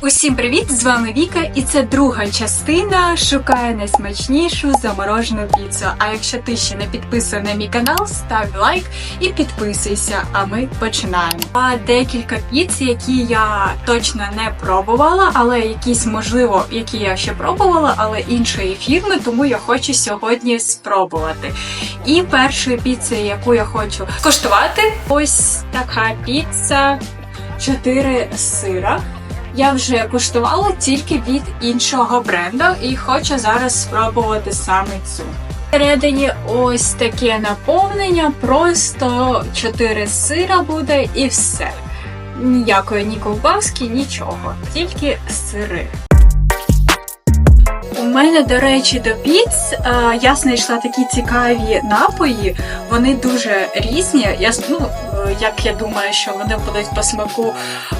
Усім привіт! З вами Віка, і це друга частина шукає найсмачнішу заморожену піцу. А якщо ти ще не підписаний на мій канал, став лайк і підписуйся. А ми починаємо. А декілька піц, які я точно не пробувала, але якісь можливо, які я ще пробувала, але іншої фірми, тому я хочу сьогодні спробувати. І першою піцею, яку я хочу скуштувати, ось така піца. 4 сира. Я вже куштувала тільки від іншого бренду і хочу зараз спробувати саме цю. Всередині ось таке наповнення, просто 4 сира буде і все. Ніякої ні ковбаски, нічого, тільки сири. У мене, до речі, до піц е, я знайшла такі цікаві напої. Вони дуже різні. Я ну, як я думаю, що вони будуть по смаку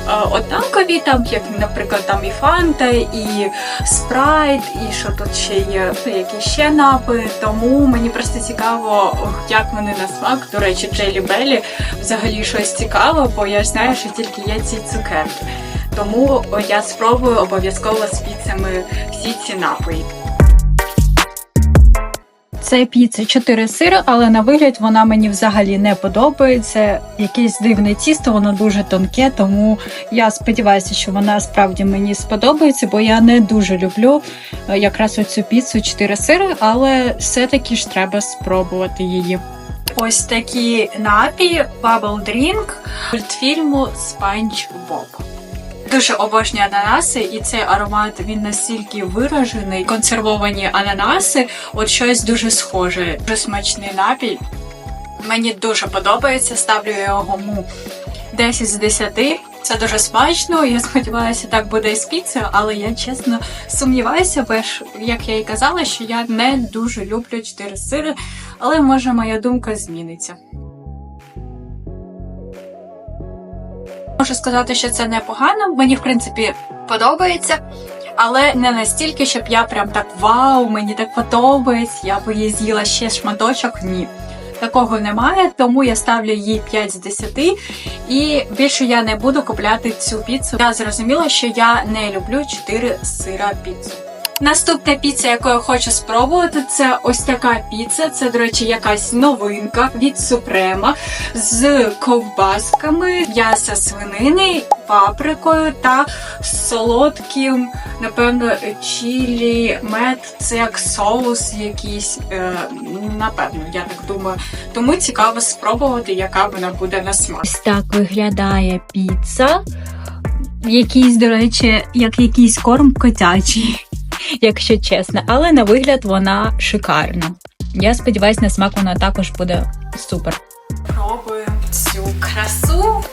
е, однакові, там як, наприклад, там і Фанта, і Спрайт, і що тут ще є, ну, які ще напої. Тому мені просто цікаво, як вони на смак. До речі, Джелі Белі взагалі щось цікаве, бо я знаю, що тільки є ці цукерки. Тому я спробую обов'язково з піцами всі ці напої. Це піца 4 сири, але на вигляд вона мені взагалі не подобається. Якесь дивне тісто, воно дуже тонке, тому я сподіваюся, що вона справді мені сподобається, бо я не дуже люблю е, якраз оцю піцу 4 сири, але все-таки ж треба спробувати її. Ось такі напії Bubble Drink мультфільму Боб. Дуже обожнюю ананаси, і цей аромат він настільки виражений. Консервовані ананаси, от щось дуже схоже. Дуже смачний напій. Мені дуже подобається. Ставлю йому 10 з 10. Це дуже смачно. Я сподіваюся, так буде і з піцею, але я чесно сумніваюся, бо як я і казала, що я не дуже люблю 4 сири, але може моя думка зміниться. Можу сказати, що це непогано. Мені, в принципі, подобається. Але не настільки, щоб я прям так вау, мені так подобається, я би її з'їла ще шматочок. Ні. Такого немає, тому я ставлю їй 5 з 10. І більше я не буду купляти цю піцу. Я зрозуміла, що я не люблю 4 сира піцу. Наступна піца, яку я хочу спробувати, це ось така піца. Це, до речі, якась новинка від Супрема з ковбасками, м'яса свинини, паприкою та солодким, напевно, чілі, мед. Це як соус якийсь, е, напевно, я так думаю. Тому цікаво спробувати, яка вона буде на смак. Ось так виглядає піца. Якийсь, до речі, як якийсь корм котячий якщо чесно, але на вигляд вона шикарна. Я сподіваюся, на смак вона також буде супер. Пробуємо цю красу.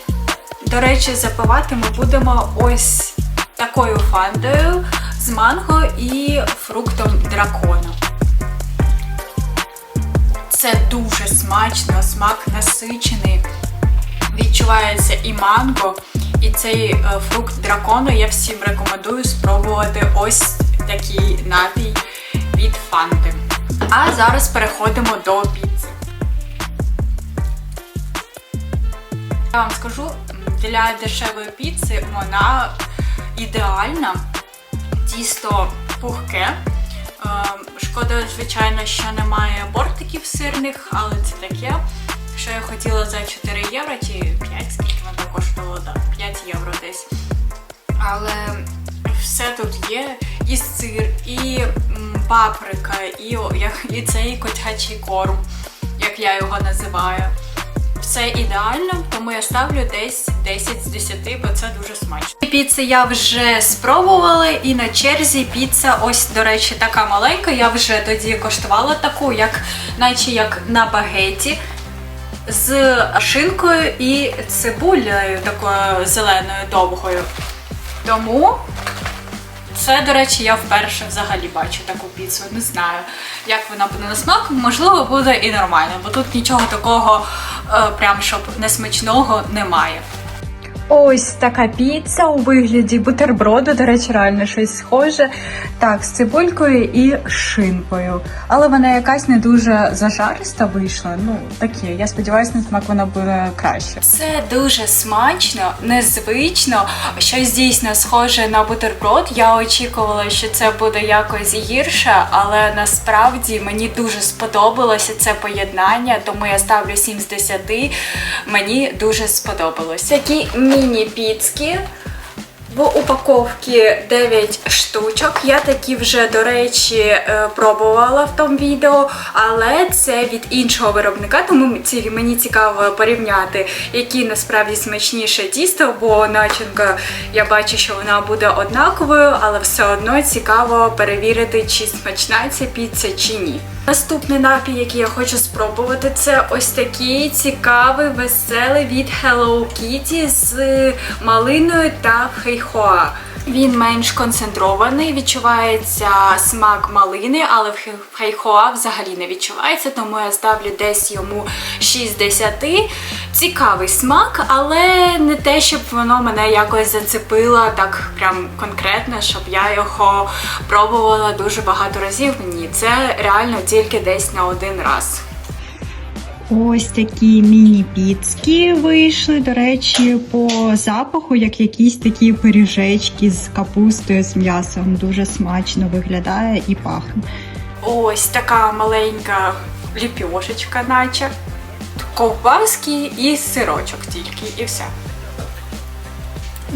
До речі, запивати ми будемо ось такою фандою з манго і фруктом дракона. Це дуже смачно, смак насичений. Відчувається і манго, і цей е, фрукт дракону я всім рекомендую спробувати ось такий напій від фанти. А зараз переходимо до піци. Я вам скажу, для дешевої піци вона ідеальна, тісто пухке. Е, Шкода, звичайно, що немає бортиків сирних, але це таке. Що я хотіла за 4 євро чи 5, скільки вона коштувала, да, 5 євро десь. Але все тут є. І сир, і паприка, і, і цей котячий корм, як я його називаю. Все ідеально, тому я ставлю десь 10 з 10, бо це дуже смачно. Піци я вже спробувала, і на черзі піца, ось, до речі, така маленька. Я вже тоді коштувала таку, як, наче як на багеті з шинкою і цибулею такою зеленою довгою. Тому це, до речі, я вперше взагалі бачу таку піцу. Не знаю, як вона буде на смак. Можливо, буде і нормально, бо тут нічого такого, е, прям щоб несмачного немає. Ось така піца у вигляді бутерброду, до речі, реально щось схоже. Так, з цибулькою і шинкою. Але вона якась не дуже зажариста вийшла. Ну, такі. Я сподіваюся, на смак вона буде краще. Це дуже смачно, незвично. Щось дійсно схоже на бутерброд. Я очікувала, що це буде якось гірше, але насправді мені дуже сподобалося це поєднання, тому я ставлю 7 з 10. Мені дуже сподобалось. Такі міні-піцки. В упаковці 9 штучок. Я такі вже, до речі, е, пробувала в тому відео, але це від іншого виробника, тому мені цікаво порівняти, які насправді смачніше тісто, бо начинка я бачу, що вона буде однаковою, але все одно цікаво перевірити, чи смачна ця піца чи ні. Наступний напій, який я хочу спробувати, це ось такий цікавий, веселий від Hello Kitty з малиною та хейхоа. Він менш концентрований, відчувається смак малини, але в в взагалі не відчувається, тому я ставлю десь йому 6 10. Цікавий смак, але не те, щоб воно мене якось зацепило так прям конкретно, щоб я його пробувала дуже багато разів. Ні, це реально тільки десь на один раз. Ось такі міні-піцки вийшли, до речі, по запаху, як якісь такі пиріжечки з капустою, з м'ясом. Дуже смачно виглядає і пахне. Ось така маленька ліпьошечка, наче. Ковбаски і сирочок тільки, і все.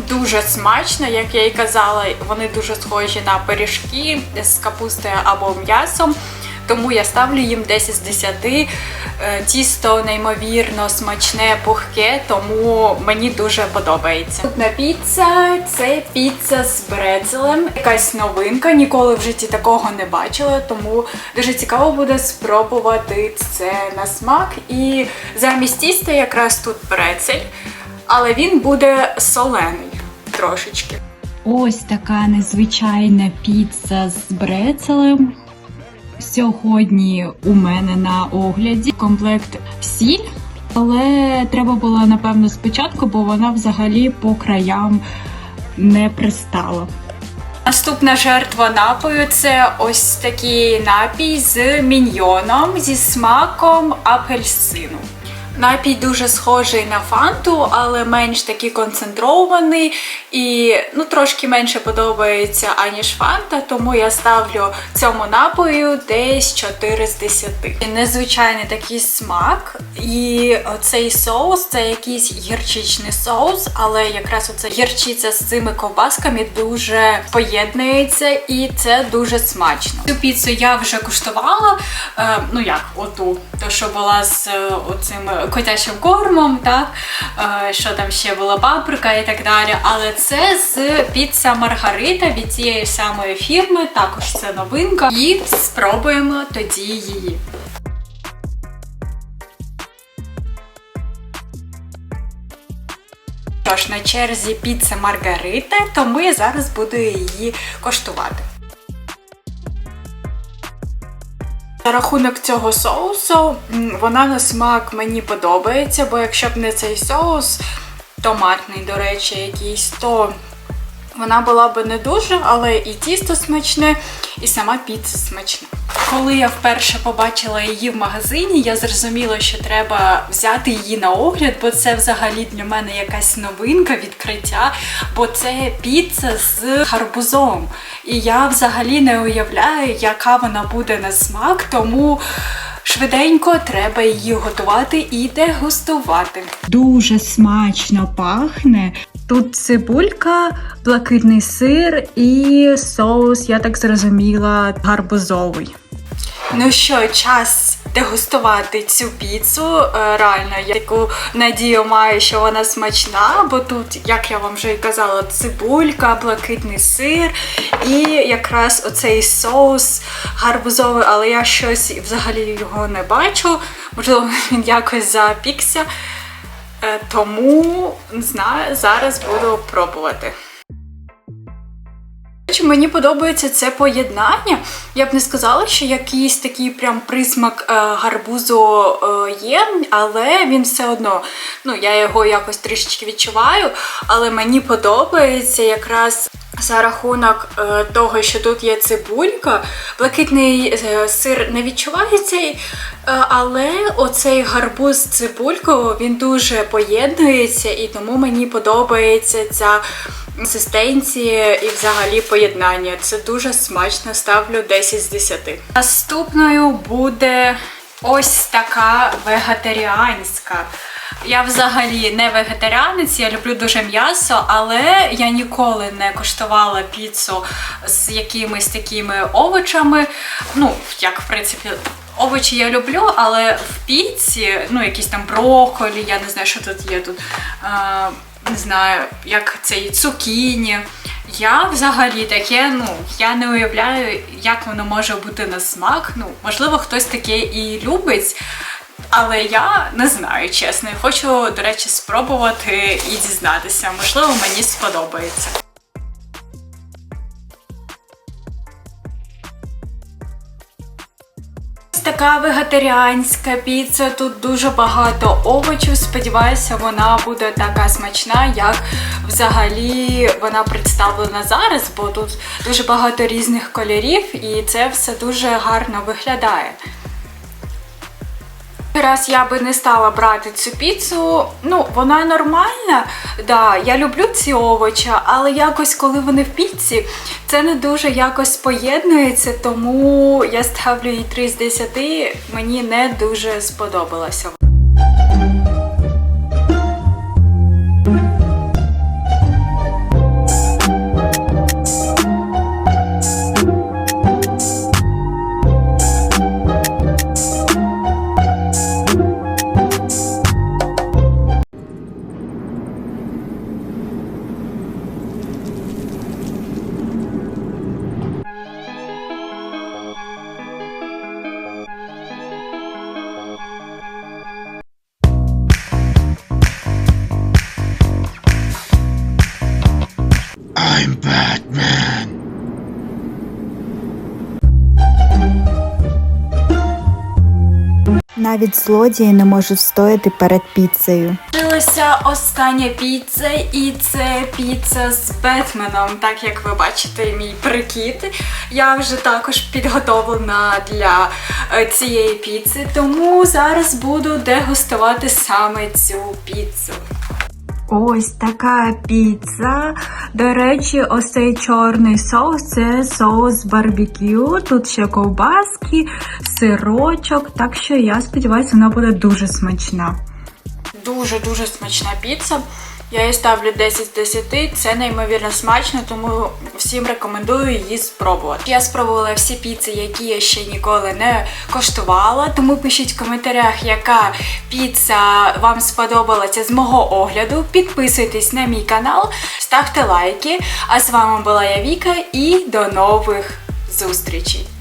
Дуже смачно, як я і казала, вони дуже схожі на пиріжки з капустою або м'ясом. Тому я ставлю їм 10 з 10. Е, Тісто неймовірно смачне, пухке, тому мені дуже подобається. Наступна піца це піца з брецелем. Якась новинка, ніколи в житті такого не бачила, тому дуже цікаво буде спробувати це на смак. І замість тіста якраз тут брецель, але він буде солений трошечки. Ось така незвичайна піца з брецелем. Сьогодні у мене на огляді комплект сіль, але треба було напевно спочатку, бо вона взагалі по краям не пристала. Наступна жертва напою це ось такий напій з міньйоном зі смаком апельсину. Напій дуже схожий на фанту, але менш такий концентрований і ну, трошки менше подобається, аніж фанта, тому я ставлю цьому напою десь 4 з 10. Незвичайний такий смак. І цей соус це якийсь гірчичний соус, але якраз оця гірчиця з цими ковбасками дуже поєднується і це дуже смачно. Цю піцу я вже куштувала. Е, ну як, оту, то що була з е, оцим котячим кормом, так е, що там ще була паприка і так далі. Але це з піца Маргарита від цієї самої фірми, також це новинка. І спробуємо тоді її. Тож на черзі піца Маргарита, тому я зараз буду її коштувати. За рахунок цього соусу, вона на смак мені подобається, бо якщо б не цей соус, томатний, до речі, якийсь, то вона була б не дуже, але і тісто смачне, і сама піца смачна. Коли я вперше побачила її в магазині, я зрозуміла, що треба взяти її на огляд, бо це взагалі для мене якась новинка, відкриття, бо це піца з гарбузом. І я взагалі не уявляю, яка вона буде на смак, тому швиденько треба її готувати і дегустувати. Дуже смачно пахне. Тут цибулька, блакитний сир і соус, я так зрозуміла, гарбузовий. Ну що, час дегустувати цю піцу. Е, Реально, я таку надію маю, що вона смачна, бо тут, як я вам вже і казала, цибулька, блакитний сир і якраз оцей соус гарбузовий, але я щось взагалі його не бачу. Можливо, він якось запікся. Е, Тому не знаю, зараз буду пробувати. мені подобається це поєднання. Я б не сказала, що якийсь такий прям присмак е, гарбузу е, є, але він все одно, ну я його якось трішечки відчуваю, але мені подобається якраз. За рахунок е, того, що тут є цибулька, блакитний е, сир не відчувається, е, але оцей гарбуз з цибулькою він дуже поєднується, і тому мені подобається ця консистенція і взагалі поєднання. Це дуже смачно, ставлю 10 з 10. Наступною буде ось така вегетаріанська. Я взагалі не вегетаріанець, я люблю дуже м'ясо, але я ніколи не коштувала піцу з якимись такими овочами. Ну, як в принципі. Овочі я люблю, але в піці, ну якісь там брокколі, я не знаю, що тут є тут. А, не знаю, як цей цукіні. Я взагалі таке, ну я не уявляю, як воно може бути на смак. Ну, можливо, хтось таке і любить. Але я не знаю, чесно. Я Хочу, до речі, спробувати і дізнатися. Можливо, мені сподобається. Така вегетаріанська піца. Тут дуже багато овочів. Сподіваюся, вона буде така смачна, як взагалі вона представлена зараз, бо тут дуже багато різних кольорів, і це все дуже гарно виглядає. Раз я би не стала брати цю піцу, ну вона нормальна. Да, я люблю ці овочі, але якось коли вони в піці, це не дуже якось поєднується, тому я ставлю їй 3 з 10, мені не дуже сподобалося. Навіть злодії не можуть стояти перед піцею. Лишилася остання піца, і це піца з Бетменом. Так як ви бачите, мій прикид. Я вже також підготовлена для е, цієї піци, тому зараз буду дегустувати саме цю піцу. Ось така піца. До речі, ось цей чорний соус це соус барбекю. Тут ще ковбаски, сирочок. Так що я сподіваюся, вона буде дуже смачна. Дуже-дуже смачна піца. Я їй ставлю 10 з 10. Це неймовірно смачно, тому всім рекомендую її спробувати. Я спробувала всі піци, які я ще ніколи не коштувала. Тому пишіть в коментарях, яка піца вам сподобалася з мого огляду. Підписуйтесь на мій канал, ставте лайки. А з вами була я Віка і до нових зустрічей!